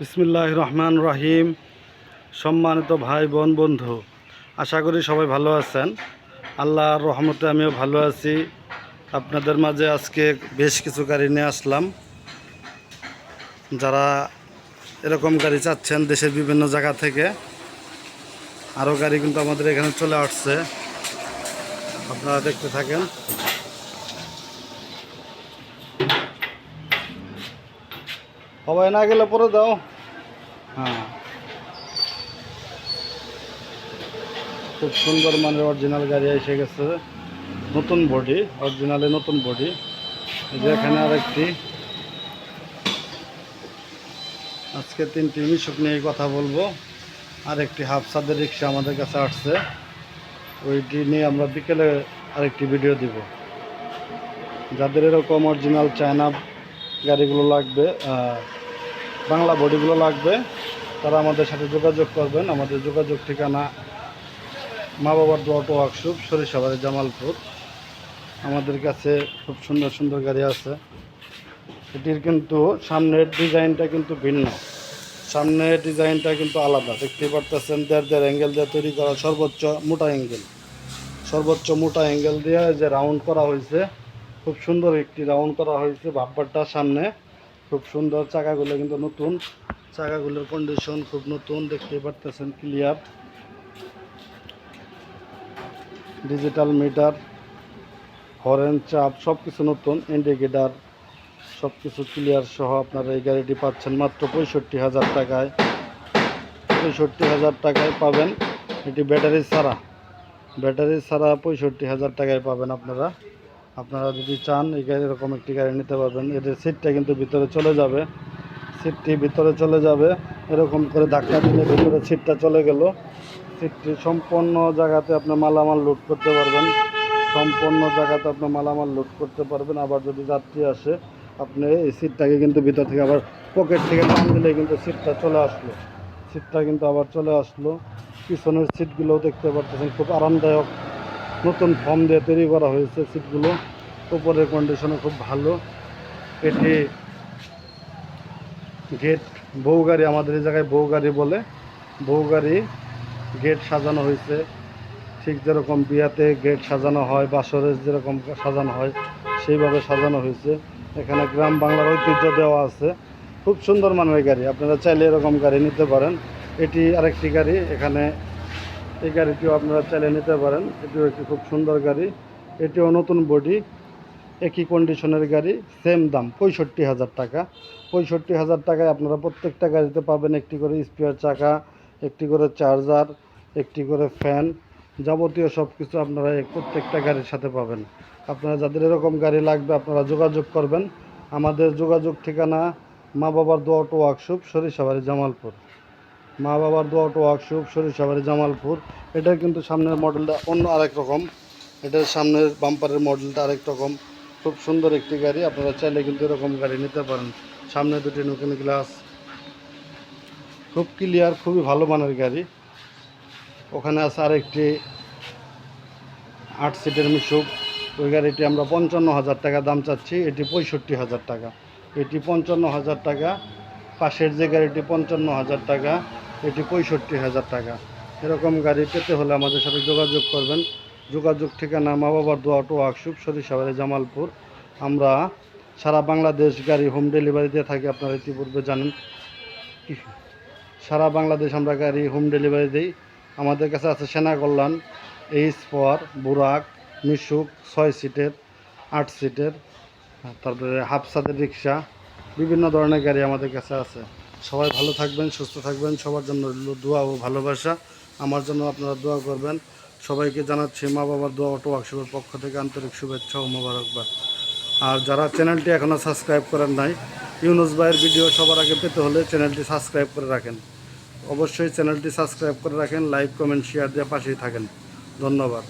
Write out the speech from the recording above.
বিসমিল্লাহ রহমান রহিম সম্মানিত ভাই, বোন, বন্ধু, আশা করি সবাই ভালো আছেন। আল্লাহর রহমতে আমিও ভালো আছি। আপনাদের মাঝে আজকে বেশ কিছু গাড়ি নিয়ে আসলাম। যারা এরকম গাড়ি চাচ্ছেন দেশের বিভিন্ন জায়গা থেকে আরও গাড়ি কিন্তু আমাদের এখানে চলে আসছে। আপনারা দেখতে থাকেন। সবাই না গেলে পরে দাও। হ্যাঁ। খুব সুন্দর মানে অরিজিনাল গাড়ি এসে গেছে। নতুন বডি অরিজিনালে নতুন বডি যে আর একটি আজকে তিনটি মিশুক নিয়ে কথা বলব। আর একটি হাফ সাদের রিক্সা আমাদের কাছে আসছে। ওইটি নিয়ে আমরা বিকেলে আরেকটি ভিডিও দিব। যাদের এরকম অরিজিনাল চায়না গাড়িগুলো লাগবে বাংলা বডিগুলো লাগবে, তারা আমাদের সাথে যোগাযোগ করবেন। আমাদের যোগাযোগ ঠিকানা মা বাবার অটো ওয়ার্কশপ, সরিষাবাড়ি, জামালপুর। আমাদের কাছে খুব সুন্দর সুন্দর গাড়ি আছে। এটির কিন্তু সামনের ডিজাইনটা কিন্তু ভিন্ন। সামনের ডিজাইনটা কিন্তু আলাদা। দেখতে পারতেছেন, দেড় দেড় অ্যাঙ্গেল দিয়ে তৈরি করা সর্বোচ্চ মোটা অ্যাঙ্গেল। সর্বোচ্চ মোটা অ্যাঙ্গেল দিয়ে যে রাউন্ড করা হয়েছে, খুব সুন্দর একটি রাউন্ড করা হয়েছে বাম্পারটা সামনে। খুব সুন্দর চাকাগুলো কিন্তু নতুন। চাকাগুলোর কন্ডিশন খুব নতুন দেখতে পারতেছেন ক্লিয়ার ডিজিটাল মিটার হরেন চাপ সব কিছু নতুন ইন্ডিকেটার সব কিছু ক্লিয়ার সহ আপনারা এই গাড়িটি পাচ্ছেন মাত্র পঁয়ষট্টি হাজার টাকায়। পঁয়ষট্টি হাজার টাকায় পাবেন, এটি ব্যাটারি ছাড়া। ব্যাটারি ছাড়া পঁয়ষট্টি হাজার টাকায় পাবেন আপনারা। আপনারা যদি চান, এই গাড়ি এরকম একটি গাড়ি নিতে পারবেন। এদের সিটটা কিন্তু ভিতরে চলে যাবে। সিটটি ভিতরে চলে যাবে। এরকম করে ধাক্কা দিলে ভিতরে সিটটা চলে গেল। সিটটি সম্পূর্ণ জায়গাতে আপনি মালামাল লোড করতে পারবেন। সম্পূর্ণ জায়গাতে আপনি মালামাল লোড করতে পারবেন। আবার যদি যাত্রী আসে, আপনি এই সিটটাকে কিন্তু ভিতর থেকে আবার পকেট থেকে টান দিলে কিন্তু সিটটা চলে আসলো। সিটটা কিন্তু আবার চলে আসলো। পিছনের সিটগুলোও দেখতে পারতেছেন, খুব আরামদায়ক নতুন ফর্ম দিয়ে তৈরি করা হয়েছে সিটগুলো। উপরের কন্ডিশনও খুব ভালো। এটি গেট বউ গাড়ি, আমাদের এই জায়গায় বউ গাড়ি বলে। বউ গাড়ি গেট সাজানো হয়েছে। ঠিক যেরকম বিয়াতে গেট সাজানো হয় বা বাসরে যেরকম সাজানো হয়, সেইভাবে সাজানো হয়েছে। এখানে গ্রাম বাংলার ঐতিহ্য দেওয়া আছে। খুব সুন্দর মানের গাড়ি। আপনারা চাইলে এরকম গাড়ি নিতে পারেন। এটি আরেকটি গাড়ি। এখানে এই গাড়িটিও আপনারা চাইলে নিতে পারেন। এটিও একটি খুব সুন্দর গাড়ি। এটিও নতুন বডি, একই কন্ডিশনের গাড়ি সেম দাম, পঁয়ষট্টি হাজার টাকা। পঁয়ষট্টি হাজার টাকায় আপনারা প্রত্যেকটা গাড়িতে পাবেন একটি করে স্পেয়ার চাকা, একটি করে চার্জার একটি করে ফ্যান যাবতীয় সব কিছু আপনারা প্রত্যেকটা গাড়ির সাথে পাবেন। আপনারা যাদের এরকম গাড়ি লাগবে আপনারা যোগাযোগ করবেন। আমাদের যোগাযোগ ঠিকানা মা বাবার দোয়া অটো ওয়ার্কশপ, সরিষাবাড়ি, জামালপুর। মা বাবার দোয়া অটো ওয়ার্কশপ সরিষাবাড়ি জামালপুর। এটার কিন্তু সামনের মডেলটা অন্য আরেক রকম। এটার সামনের বাম্পারের মডেলটা আরেক রকম। খুব সুন্দর একটি গাড়ি। আপনারা চাইলে কিন্তু এরকম গাড়ি নিতে পারেন। সামনে দুটি নতুন গ্লাস। খুব ক্লিয়ার খুবই ভালো মানের গাড়ি। ওখানে আছে আরেকটি আট সিটের মিশুক। ওই গাড়িটি আমরা পঞ্চান্ন হাজার টাকা দাম চাচ্ছি। এটি পঁয়ষট্টি হাজার টাকা। এটি পঞ্চান্ন হাজার টাকা। পাশের যে গাড়িটি পঞ্চান্ন হাজার টাকা। এটি পঁয়ষট্টি হাজার টাকা। এরকম গাড়ি পেতে হলে আমাদের সাথে যোগাযোগ করবেন। যোগাযোগ ঠিকানা মা বাবার দোয়া অটো ওয়ার্কশপ সরিষাবাড়ি জামালপুর। আমরা সারা বাংলাদেশ গাড়ি হোম ডেলিভারি দিয়ে থাকি, আপনারা ইতিপূর্বে জানেন। সারা বাংলাদেশ আমরা গাড়ি হোম ডেলিভারি দিই। আমাদের কাছে আছে সেনা কল্যাণ এইচ ফোয়ার বুরাক, মিশুক, ছয় সিটের, আট সিটের, তারপরে হাফ সাদের রিক্সা, বিভিন্ন ধরনের গাড়ি আমাদের কাছে আছে। সবাই ভালো থাকবেন, সুস্থ থাকবেন। সবার জন্য দোয়া ও ভালোবাসা। আমার জন্য আপনারা দোয়া করবেন। সবাইকে জানাচ্ছি মা বাবার দোয়া অটো ওয়ার্কশপের পক্ষ থেকে আন্তরিক শুভেচ্ছা ও মোবারকবাদ। আর যারা চ্যানেলটি এখনও সাবস্ক্রাইব করেন নাই, ইউনুস ভাইয়ের ভিডিও সবার আগে পেতে হলে চ্যানেলটি সাবস্ক্রাইব করে রাখেন। অবশ্যই চ্যানেলটি সাবস্ক্রাইব করে রাখেন, লাইক, কমেন্ট, শেয়ার দিয়ে পাশেই থাকেন। ধন্যবাদ।